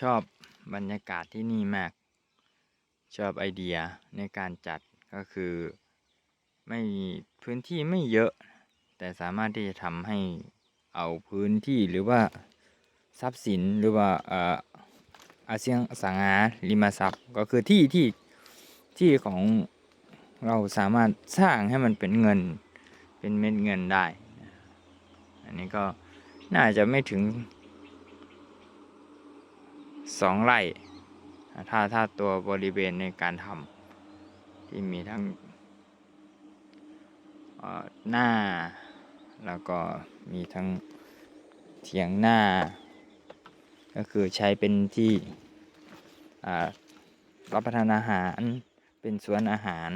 ชอบบรรยากาศที่นี่มาก ชอบไอเดียในการจัดก็คือ ไม่พื้นที่ไม่เยอะ แต่สามารถที่จะทำให้เอาพื้นที่หรือว่าทรัพย์สินหรือว่าเอ่ออาเซียงสังหาริมทรัพย์ก็คือที่ที่ที่ของเราสามารถสร้างให้มันเป็นเงินเป็นเม็ดเงินได้ อันนี้ก็น่าจะไม่ถึง สองไร่ ถ้าถ้าตัวบริเวณในการทำที่มีทั้งหน้า แล้วก็มีทั้งเถียงหน้า ก็คือใช้เป็นที่รับประทานอาหารเป็นสวนอาหาร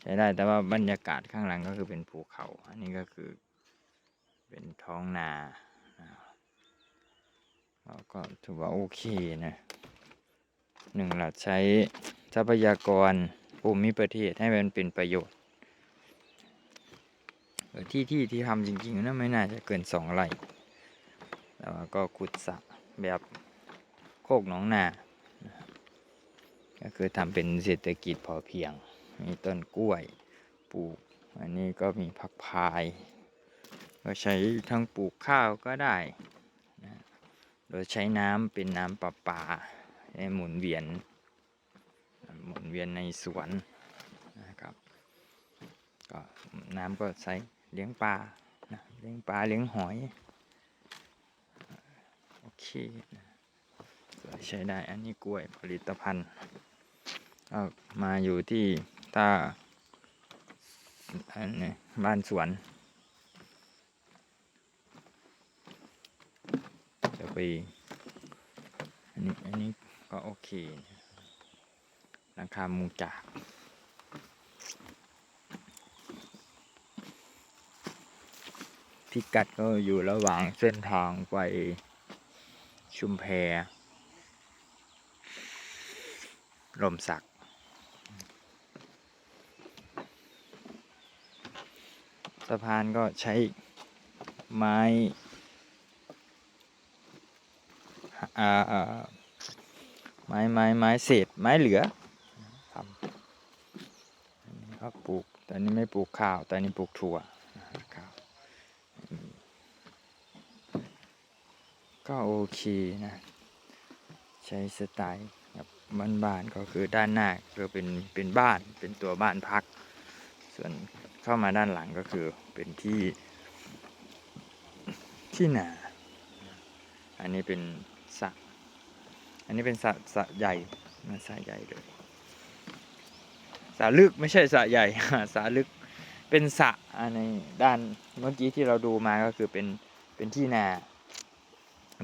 ใช้ได้แต่ว่าบรรยากาศข้างหลังก็คือเป็นภูเขา อันนี้ก็คือเป็นท้องนานะครับเรา ก็ถือว่าโอเคนะหนึ่งเราใช้ทรัพยากรภูมิประเทศให้มันเป็นประโยชน์ที่ที่ที่ทำจริงๆนะไม่น่าจะเกินสองไร่แต่ว่าก็ขุดสระแบบโคกหนองนา ก็คือทำเป็นเศรษฐกิจพอเพียง มีต้นกล้วยปลูก อันนี้ก็มีผักพาย ก็ใช้ทั้งปลูกข้าวก็ได้ โดยใช้น้ำเป็นน้ำประปาให้หมุนเวียน หมุนเวียนในสวนนะครับก็น้ำก็ใช้เลี้ยงปลานะเลี้ยงปลาเลี้ยงหอยโอเคใช้ได้อันนี้กล้วยผลิตภัณฑ์ก็มาอยู่ที่ถ้าอันนี้บ้านสวนจะ ไป อันนี้อันนี้ก็โอเคนะราคามูจากพิกัดก็อยู่ระหว่างเส้นทางไปชุมแพลมสัก สะพานก็ใช้ไม้ อ่าไม้ไม้ไม้เศษไม้เหลือทำก็ปลูกแต่นี้ไม่ปลูกข้าว แต่นี้ปลูกถั่วก็โอเคนะ ใช้สไตล์แบบบ้านๆก็คือด้านหน้าก็เป็นเป็นบ้านเป็นตัวบ้านพัก ส่วนเข้ามาด้านหลังก็คือเป็นที่ที่นา อันนี้เป็น สระอันนี้เป็นสระสระใหญ่นะสระใหญ่เลยสระลึกไม่ใช่สระใหญ่สระลึกเป็นสระในด้านเมื่อกี้ที่เราดูมาก็คือเป็นเป็นที่นา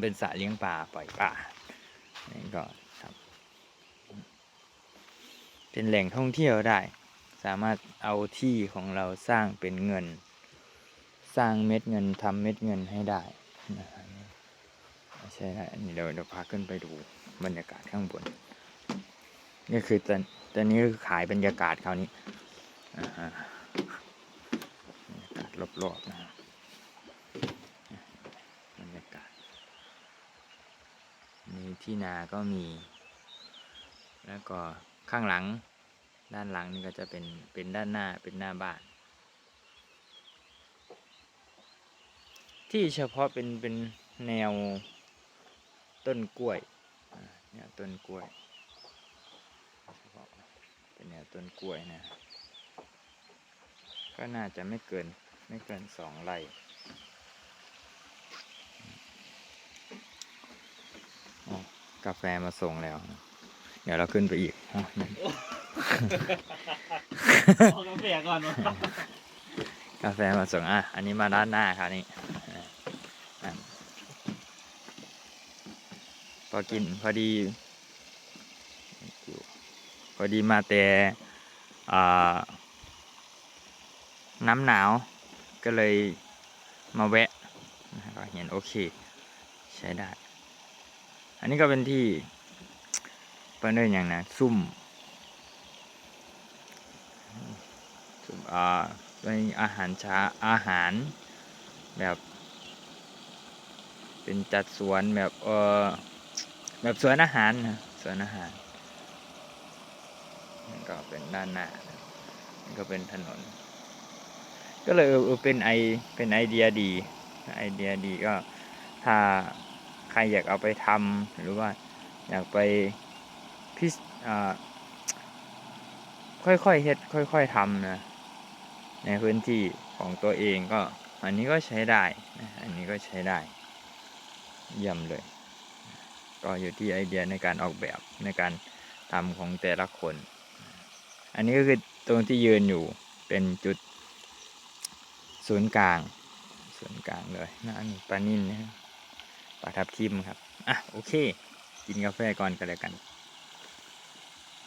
เป็นสระเลี้ยงปลาปล่อยปลานี่ก็ครับ เป็นแหล่งท่องเที่ยวได้ สามารถเอาที่ของเราสร้างเป็นเงิน สร้างเม็ดเงินทำเม็ดเงินให้ได้นะครับ ใช่ครับอันนี้เราเราพาขึ้นไปดูบรรยากาศข้างบน นี่คือตอนตอนนี้คือขายบรรยากาศคราวนี้อ่าบรรยากาศรอบๆนะครับบรรยากาศนี่ที่นาก็มี แล้วก็ข้างหลังด้านหลังนี่ก็จะเป็นเป็นด้านหน้าเป็นหน้าบ้าน ที่เฉพาะเป็นเป็นแนว ต้นกล้วยอ่าเนี่ยต้นกล้วยเฉพาะเป็นแนวต้นกล้วยนะ ก็น่าจะไม่เกินไม่เกินสองไร่อ๋อกาแฟมาส่งแล้วนะเดี๋ยวเราขึ้นไปอีกอะนั่นเอากาแฟก่อนวะกาแฟมาส่งอะ อันนี้มาด้านหน้าครับนี่อะอะ พอกินพอดี พอดีมาแต่น้ำหนาวก็เลยมาแวะก็เห็นโอเค ใช้ได้ อันนี้ก็เป็นที่เป็นเรื่องอย่างนะซุ่มซุ่มอ่าเป็นอาหารช้าอาหารแบบ เป็นจัดสวนแบบเออ แบบสวนอาหารนะสวนอาหารนี่ก็เป็นด้านหน้านะนี่ก็เป็นถนน ก็เลยเออเป็นไอเป็นไอเดียดี ไอเดียดีก็ถ้าใครอยากเอาไปทำหรือว่าอยากไปพิสอ่าค่อยๆเฮ็ดค่อย ๆทำนะในพื้นที่ของตัวเองก็ อันนี้ก็ใช้ได้นะอันนี้ก็ใช้ได้เยี่ยมเลย ก็อยู่ที่ไอเดียในการออกแบบในการทำของแต่ละคน อันนี้ก็คือตรงที่ยืนอยู่เป็นจุดศูนย์กลางศูนย์กลางเลยนั่นปลานิ่นนะครับปลาทับทิมครับ อะ โอเค กินกาแฟก่อนกันแลยกัน